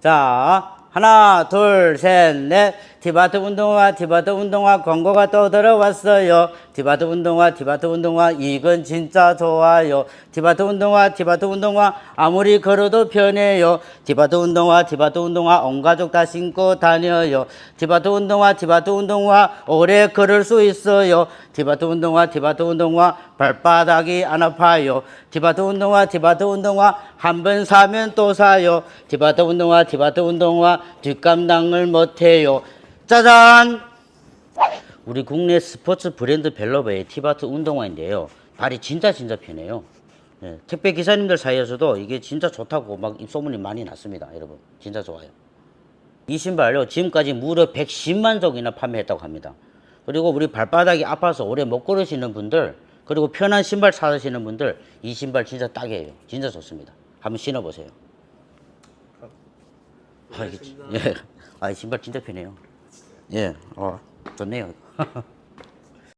자, 하나, 둘, 셋, 넷. 디바트 운동화, 디바트 운동화 광고가 또 들어왔어요. 디바트 운동화, 디바트 운동화, 이건 진짜 좋아요. 디바트 운동화, 디바트 운동화, 아무리 걸어도 편해요. 디바트 운동화, 디바트 운동화, 온 가족 다 신고 다녀요. 디바트 운동화, 디바트 운동화, 오래 걸을 수 있어요. 디바트 운동화, 디바트 운동화, 발바닥이 안 아파요. 디바트 운동화, 디바트 운동화, 한 번 사면 또 사요. 디바트 운동화, 디바트 운동화, 뒷감당을 못해요. 짜잔! 우리 국내 스포츠 브랜드 벨로베의 티바트 운동화인데요. 발이 진짜 진짜 편해요. 예, 택배 기사님들 사이에서도 이게 진짜 좋다고 막 소문이 많이 났습니다. 여러분, 진짜 좋아요. 이 신발요 지금까지 무려 110만 종이나 판매했다고 합니다. 그리고 우리 발바닥이 아파서 오래 못 걸으시는 분들 그리고 편한 신발 찾으시는 분들 이 신발 진짜 딱이에요. 진짜 좋습니다. 한번 신어보세요. 아, 이게, 진- 예, 아, 이 신발 진짜 편해요. 예, 어, 좋네요.